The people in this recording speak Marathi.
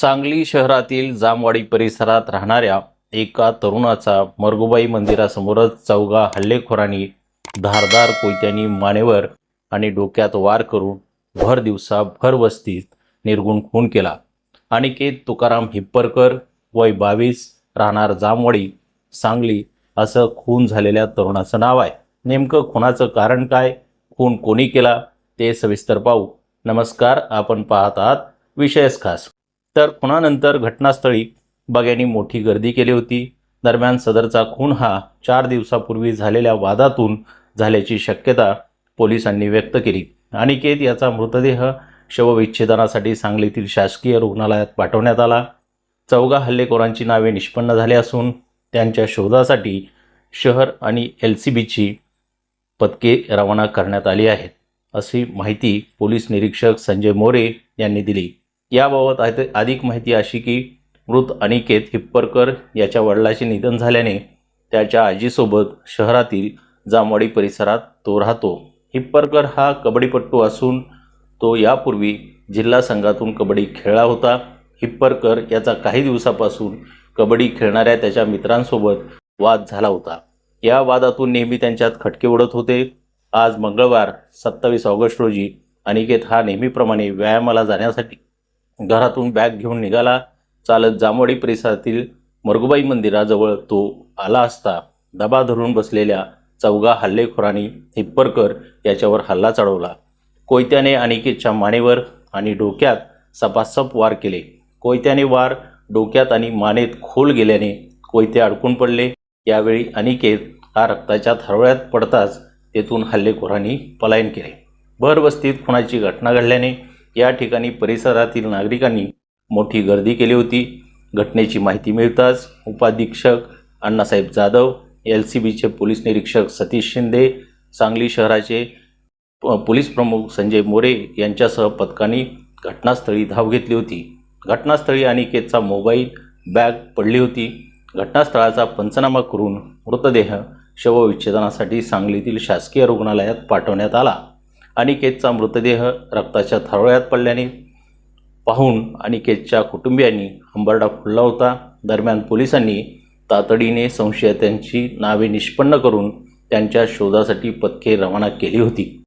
सांगली शहरातील जामवाडी परिसरात राहणाऱ्या एका तरुणाचा मरगुबाई मंदिरासमोरच चौघा हल्लेखोरांनी धारदार कोयत्यांनी मानेवर आणि डोक्यात वार करून भर दिवसा भर वस्तीत निर्गुण खून केला. अनिकेत तुकाराम हिप्परकर वय बावीस राहणार जामवाडी सांगली असं खून झालेल्या तरुणाचं नाव आहे. नेमकं खुनाचं कारण काय? खून कोणी केला? ते सविस्तर पाहू. नमस्कार आपण पाहत आहात विषयस खास. तर खुनानंतर घटनास्थळी बघ्यांनी मोठी गर्दी केली होती. दरम्यान सदरचा खून हा चार दिवसापूर्वी झालेल्या वादातून झाल्याची शक्यता पोलिसांनी व्यक्त केली. अनिकेत याचा मृतदेह शवविच्छेदनासाठी सांगलीतील शासकीय रुग्णालयात पाठवण्यात आला. चौघा हल्लेखोरांची नावे निष्पन्न झाली असून त्यांच्या शोधासाठी शहर आणि एल सी बीची पथके रवाना करण्यात आली आहेत अशी माहिती पोलीस निरीक्षक संजय मोरे यांनी दिली. याबाबत आध- अधिक माहिती अशी की मृत अनिकेत हिप्परकर याच्या वडिलाचे निधन झाल्याने त्याच्या आजीसोबत शहरातील जामवाडी परिसरात तो राहतो. हिप्परकर हा कबड्डीपट्टू असून तो यापूर्वी जिल्हा संघातून कबड्डी खेळला होता. हिप्परकर याचा काही दिवसापासून कबड्डी खेळणाऱ्या त्याच्या मित्रांसोबत वाद झाला होता. या वादातून नेहमी त्यांच्यात खटके उडत होते. आज मंगळवार सत्तावीस ऑगस्ट रोजी अनिकेत हा नेहमीप्रमाणे व्यायामाला जाण्यासाठी घरातून बॅग घेऊन निघाला. चालत जामवाडी परिसरातील मरगुबाई मंदिराजवळ तो आला असता. दबा धरून बसलेल्या चौघा हल्लेखोरांनी हिप्परकर याच्यावर हल्ला चढवला. कोयत्याने अनिकेतच्या मानेवर आणि डोक्यात सपासप वार केले. कोयत्याने वार डोक्यात आणि मानेत खोल गेल्याने कोयते अडकून पडले. यावेळी अनिकेत हा रक्ताच्या थरवळ्यात पडताच तेथून हल्लेखोरांनी पलायन केले. भरवस्तीत खुनाची घटना घडल्याने या ठिकाणी परिसरातील नागरिकांनी मोठी गर्दी केली होती. घटनेची माहिती मिळताच उपाधीक्षक अण्णासाहेब जाधव एल सी बीचे पोलीस निरीक्षक सतीश शिंदे सांगली शहराचे प- पोलीस प्रमुख संजय मोरे यांच्यासह पथकांनी घटनास्थळी धाव घेतली होती. घटनास्थळी अनिकेतचा मोबाईल बॅग पडली होती. घटनास्थळाचा पंचनामा करून मृतदेह शवविच्छेदनासाठी सांगलीतील शासकीय रुग्णालयात पाठवण्यात आला. अनिकेतचा मृतदेह रक्ताच्या थरोळ्यात पडल्याने पाहून अनिकेतच्या कुटुंबियांनी हंबरडा फुलला होता. दरम्यान पोलिसांनी तातडीने संशयितांची नावे निष्पन्न करून त्यांच्या शोधासाठी पथके रवाना केली होती.